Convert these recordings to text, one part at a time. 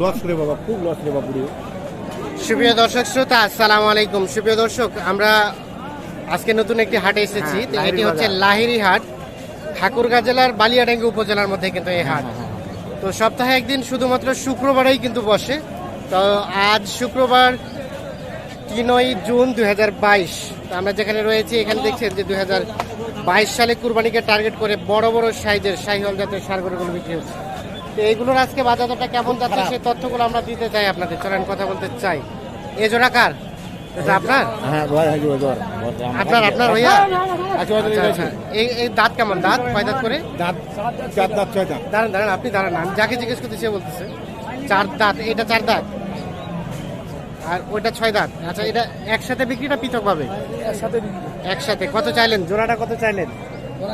Loss রে বাবা খুব লস রে বাবু সুপ্রিয় দর্শক শ্রোতা আসসালামু আলাইকুম। সুপ্রিয় দর্শক আমরা আজকে নতুন একটি হাটে এসেছি। হ্যাঁ, তো এটি হচ্ছে। লাহিড়ি হাট। ঠাকুরগাঁ জেলার বালিয়াডাঙ্গি উপজেলার মধ্যে কিন্তু এই হাট। তো সপ্তাহে একদিন শুধুমাত্র শুক্রবারেই কিন্তু বসে। তো আজ শুক্রবার তিনই জুন দুই হাজার বাইশ। আমরা যেখানে রয়েছি এখানে দেখছেন যে দুই হাজার বাইশ সালে কুরবানিকে টার্গেট করে বড় বড় সাইজের সাইহল জাতের সারগরুগুলো বিক্রি হচ্ছে। এইগুলোর আজকে বাজারটা কেমন যাচ্ছে সেই তথ্যগুলো আমরা দিতে চাই আপনাদের। চলেন কথা বলতে চাই। এ জোড়া কার? আপনার? হ্যাঁ আপনার আপনার ভাইয়া? আচ্ছা আচ্ছা আচ্ছা। এই এই দাঁত কেমন? দাঁত? কয় দাঁত করে? দাঁত চার দাঁত ছয় দাঁত। দাঁড়ান দাঁড়ান আপনি দাঁড়ান। আমি যাকে জিজ্ঞেস করতে সে বলতেছে। চার দাঁত এটা চার দাঁত? আর ওইটা ছয় দাঁত? আচ্ছা এটা একসাথে বিক্রিটা পৃথক পাবে একসাথে একসাথে। কত চাইলেন? জোড়াটা কত চাইলেন?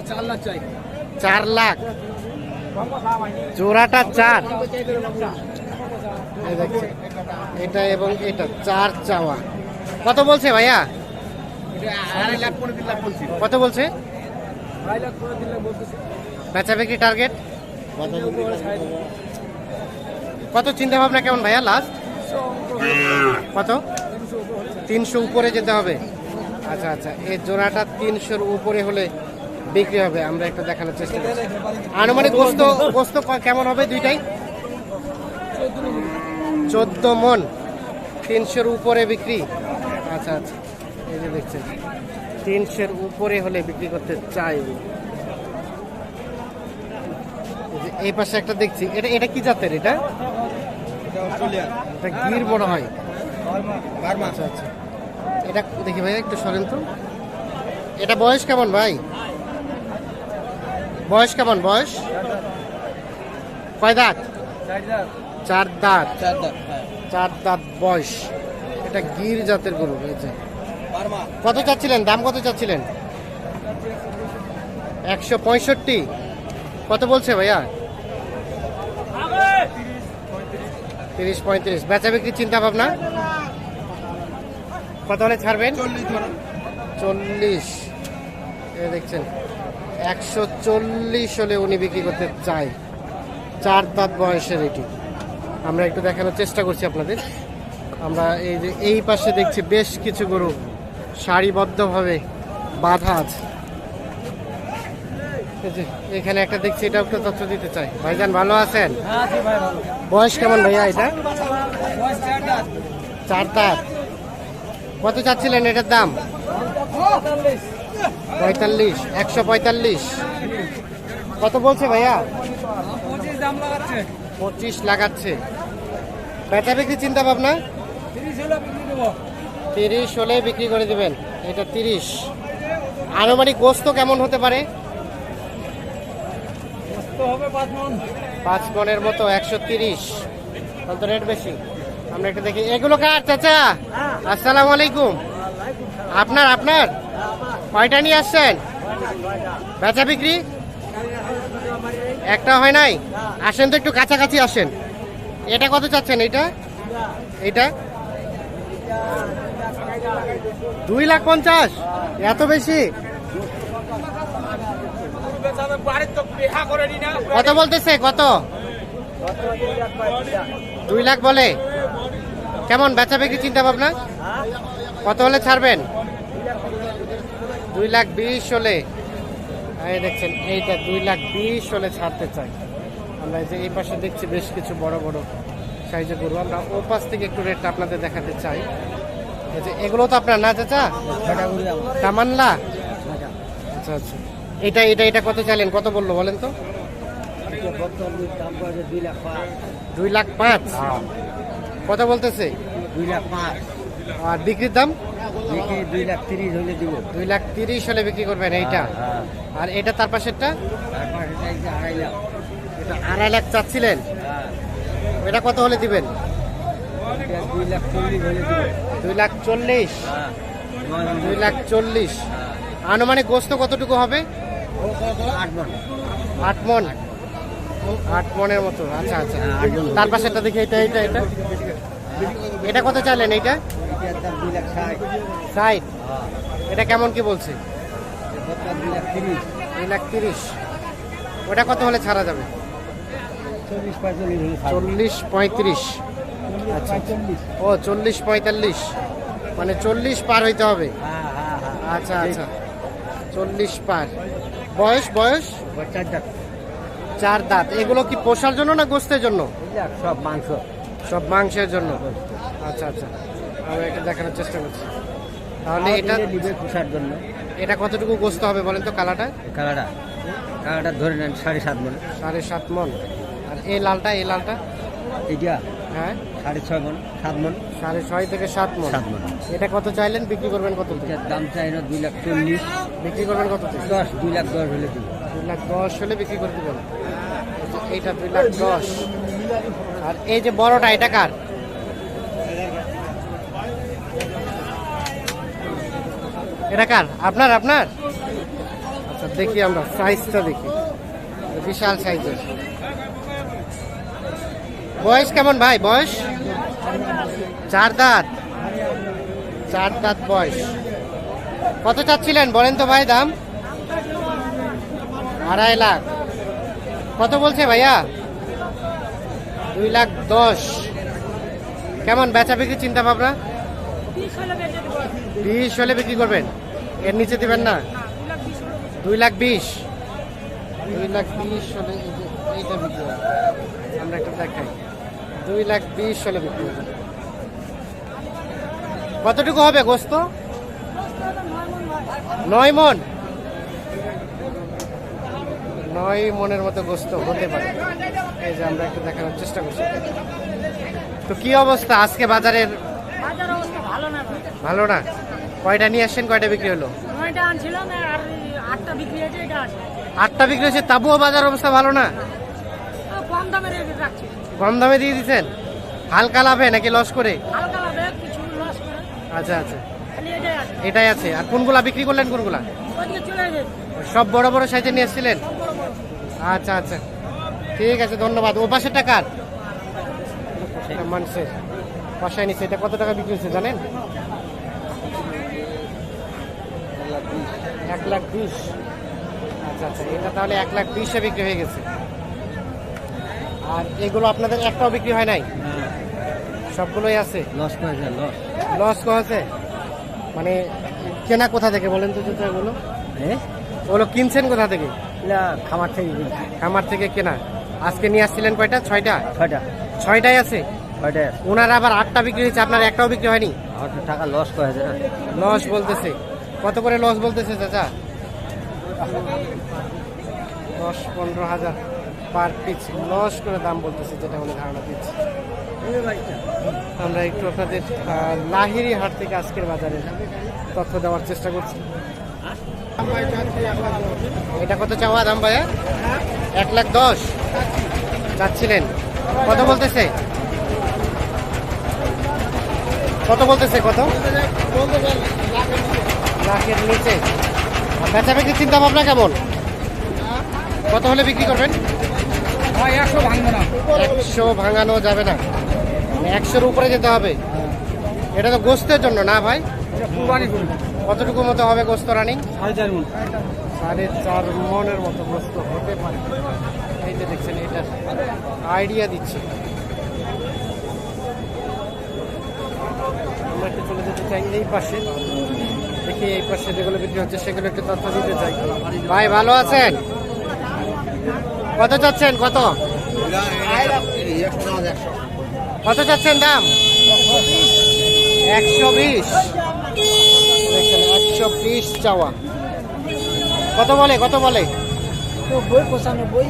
চার লাখ চাই। চার লাখ। জোড়াটা চার। এটা এবং এটা, চার চাওয়া। কত বলছে ভাইয়া? কত বলছে? বেচা বিক্রি টার্গেট কত চিন্তা ভাবনা কেমন ভাইয়া লাস্ট কত? তিনশো উপরে যেতে হবে। আচ্ছা আচ্ছা এই জোড়াটা তিনশোর উপরে হলে বিক্রি হবে, আমরা একটু দেখানোর চেষ্টা করছি। আনুমানিক গোস্ত গোস্ত কেমন হবে দুইটাই? চোদ্দ মন, তিনশোর উপরে বিক্রি। আচ্ছা আচ্ছা এই যে দেখছেন, তিনশোর উপরে হলে বিক্রি করতে চাই। এই পাশে একটা দেখছি, এটা এটা কি জাতের এটা? এটা গির মনে হয়। আচ্ছা আচ্ছা। এটা, দেখি ভাই, একটু সরেন তো। এটা বয়স কেমন ভাই? বয়স কেমন বয়স? কয় দাঁত? চার দাঁত। চার দাঁত বয়স। এটা গির জাতের গরু রয়েছে কত চাচ্ছিলেন? দাম কত চাচ্ছিলেন? একশো পঁয়ষট্টি। কত বলছে ভাইয়া? তিরিশ পঁয়ত্রিশ। বেচা বিক্রির চিন্তা ভাবনা? কত হলে ছাড়বেন? চল্লিশ দেখছেন। একশো চল্লিশ হলে উনি বিক্রি করতে চায়। চার দাঁত বয়সের এটি। আমরা একটু দেখানোর চেষ্টা করছি আপনাদের। আমরা এই যে এই পাশে দেখছি বেশ কিছু গরু সারিবদ্ধভাবে বাঁধা আছে। এখানে একটা দেখছি এটা একটু তথ্য দিতে চাই। ভাইজান ভালো আছেন? বয়স কেমন ভাইয়া এটা? চার দাঁত। কত চাচ্ছিলেন এটার দাম? পঁয়তাল্লিশ একশো পঁয়তাল্লিশ। কত বলছে ভাইয়া? পঁচিশ লাগাচ্ছে। বেচা বিক্রি চিন্তা ভাবনা? তিরিশ হলে বিক্রি করে দিবেন এটা তিরিশ। আনুমানিক গোস্ত কেমন হতে পারে? পাঁচ মনের মতো একশো তিরিশ। তো রেট বেশি। আমরা একটু দেখি। এগুলো কার চাচা? আসসালামু আলাইকুম। আপনার আপনার? কয়টা নিয়ে আসছেন? বেচা বিক্রি? একটা হয় নাই? আসেন তো একটু কাছাকাছি আসেন। এটা কত চাচ্ছেন এটা এটা দুই লাখ পঞ্চাশ? এত বেশি? কত বলতেছে? কত? দুই লাখ বলে। কেমন? বেচা বিক্রি চিন্তা ভাবনা? কত হলে ছাড়বেন? দুই লাখ বিশ হলে এই দেখছেন এইটা দুই লাখ বিশ হলে ছাড়তে চাই। আমরা এই যে এই পাশে দেখছি বেশ কিছু বড় বড় সাইজের গরু। আমরা ও পাশ থেকে একটু রেটটা আপনাদের দেখাতে চাই। এই যে এগুলো তো আপনার না চাচা? তামান্লা আচ্ছা আচ্ছা। এটা এটা এটা কত চাইলেন? কত বলল বলেন তো? দুই লাখ পাঁচ। কত বলতেছে? দুই লাখ পাঁচ। আর বিক্রির দাম? দেখি দুই লাখ তিরিশ হলে দিব? দুই লাখ তিরিশ হলে বিক্রি করবেন এইটা। হ্যাঁ আর এটা তার পাশেরটা? আড়াই লাখ। এটা আড়াই লাখ চাচ্ছিলেন? হ্যাঁ। এটা কত হলে দিবেন? দুই লাখ চল্লিশ দুই লাখ চল্লিশ? হ্যাঁ। আনুমানিক গোস্ত কতটুকু হবে? আট মন। আট মনের মতো। আচ্ছা আচ্ছা। হ্যাঁ। তার পাশেরটা দেখি এটা এটা এটা এটা কত চাইলেন এইটা? ষাট। এটা কেমন কি বলছে? দুই লাখ তিরিশ। ওটা কত হলে ছাড়া যাবে? চল্লিশ পঁয়ত্রিশ। আচ্ছা। ও চল্লিশ পঁয়তাল্লিশ। মানে চল্লিশ পার হইতে হবে। আচ্ছা আচ্ছা। চল্লিশ পার। বয়স বয়স? চার দাঁত। এগুলো কি পোষার জন্য না গোস্তের জন্য? সব মাংস। সব মাংসের জন্য। আচ্ছা আচ্ছা। আমি এটা দেখানোর চেষ্টা করছি। তাহলে এটা নিবে পোষার জন্য। এটা কতটুকু গোস্ত হবে বলেন তো কালাটা কালাটা কালাটা ধরে নেন সাড়ে সাত মন। সাড়ে সাত মন। আর এই লালটা এই লালটা? এইটা? হ্যাঁ। সাড়ে ছয় মন সাত মন। সাড়ে ছয় থেকে সাত মন। সাত মন। এটা কত চাইলেন? বিক্রি করবেন কত দাম চাই না দুই লাখ চল্লিশ। বিক্রি করবেন কত দশ দুই লাখ দশ হলে দুই লাখ দশ হলে বিক্রি করে দেবেন। এইটা দুই লাখ দশ। আর এই যে বড়টা এটা কার? এটা কার? আপনার আপনার? আচ্ছা দেখি আমরা সাইজটা দেখি। বিশাল সাইজের বয়স কেমন ভাই? বয়স? চার দাঁত। চার দাঁত বয়স। কত চাচ্ছিলেন বলেন তো ভাই দাম? আড়াই লাখ। কত বলছে ভাইয়া? দুই লাখ দশ। কেমন বেচা বিক্রি চিন্তা ভাবনা বিশ হলে বিক্রি করবেন? এর নিচে দিবেন না? দুই লাখ বিশ দুই লাখ বিশ? হলে এইটা বিক্রি আমরা একটা দেখাই। দুই লাখ বিশ হলে বিক্রি হবে। কতটুকু হবে গোস্ত? নয় মন। নয় মনের মতো গোস্ত হতে পারে। এই যে আমরা একটু দেখানোর চেষ্টা করছি। তো কি অবস্থা আজকে বাজারের বাজার অবস্থা ভালো না ভাই ভালো না? কয়টা নিয়ে আসছেন? কয়টা বিক্রি হলো? আটটা বিক্রি হয়েছে এটা আছে। আটটা বিক্রি হয়েছে তাবুও বাজার অবস্থা ভালো না? কম দামে রেখে রাখছি। কম দামে দিয়ে দিচ্ছেন? হালকা লাভে নাকি লস করে? হালকা লাভে কিছু লস করে। আচ্ছা আচ্ছা। খালি এটাই আছে। এটাই আছে। আর কোনগুলা বিক্রি করলেন কোনগুলা? ওইদিকে চলে গেছে সব বড় বড় সাইজে নিয়ে এসেছিলেন আচ্ছা আচ্ছা। ঠিক আছে ধন্যবাদ। ও পাশের টাকার মানুষের পাশায় নিচ্ছে। এটা কত টাকা বিক্রি হচ্ছে জানেন? এক লাখ বিশ। আচ্ছা আচ্ছা এটা তাহলে এক লাখ বিশে বিক্রি হয়ে গেছে। আর এগুলো আপনাদের একটাও বিক্রি হয় নাই? সবগুলোই আছে? লস করেছে লস লস করেছে? মানে কেনা কোথা থেকে বলেন তো জুতো এগুলো ওগুলো কিনছেন কোথা থেকে? এগুলা খামার থেকে খামার থেকে কেনা। আজকে নিয়ে আসছিলেন কয়টা? ছয়টা? ছয়টা। ছয়টাই আছে? ওনার আবার আটটা বিক্রি হয়েছে আপনার একটাও বিক্রি হয়নি? টাকা লস করেছে। না লস বলতেছে। কত করে লস বলতেছে চাচা? দশ পনেরো হাজার পার পিস লস করে দাম বলতেছে, যেটা উনি ধারণা দিচ্ছে। আমরা একটু আপনাদের লাহিরি হাট থেকে আজকের বাজারে তথ্য দেওয়ার চেষ্টা করছি। এটা কত চাওয়া দাম ভাইয়া? এক লাখ দশ। চাচ্ছিলেন কত বলতেছে? কত বলতেছে কত? লাখের নিচে। বেচা বিক্রির চিন্তা ভাবনা কেমন? কত হলে বিক্রি করবেন? একশো ভাঙবে একশো ভাঙানো যাবে না। মানে একশোর উপরে যেতে হবে। এটা তো গোস্তের জন্য না ভাই? কতটুকু মতো হবে গোস্ত রানিং? সাড়ে চার মনের মতো গোস্ত হতে পারে। এই যে দেখছেন এটা আইডিয়া দিচ্ছে। আমরা একটু চলে যেতে চাই এই পাশে। দেখি এই পাশে যেগুলো বিক্রি হচ্ছে সেগুলো একটু তথ্য দিতে চাই। ভাই ভালো আছেন? কত চাচ্ছেন? কত? কত চাচ্ছেন দাম? একশো বিশ। একশো বিশ চাওয়া। কত বলে? কত বলে? নব্বই পঁচানব্বই।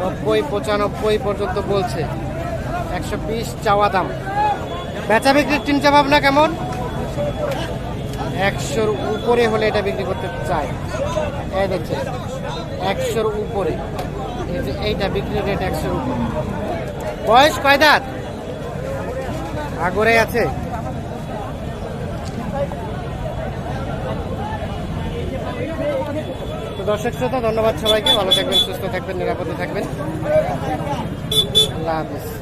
নব্বই পঁচানব্বই পর্যন্ত বলছে। একশো বিশ চাওয়া দাম। বেচা বিক্রির চিন্তা ভাবনা কেমন? একশোর উপরে হলে এটা বিক্রি করতে চায়। এই দেখছে একশোর উপরে। এই এইটা বিক্রি রেট একশোর উপরে। বয়স কয় দাঁত? আগরে আছে। তো দর্শক শ্রোতা, ধন্যবাদ সবাইকে। ভালো থাকবেন, সুস্থ থাকবেন, নিরাপদে থাকবেন। আল্লাহ হাফিজ।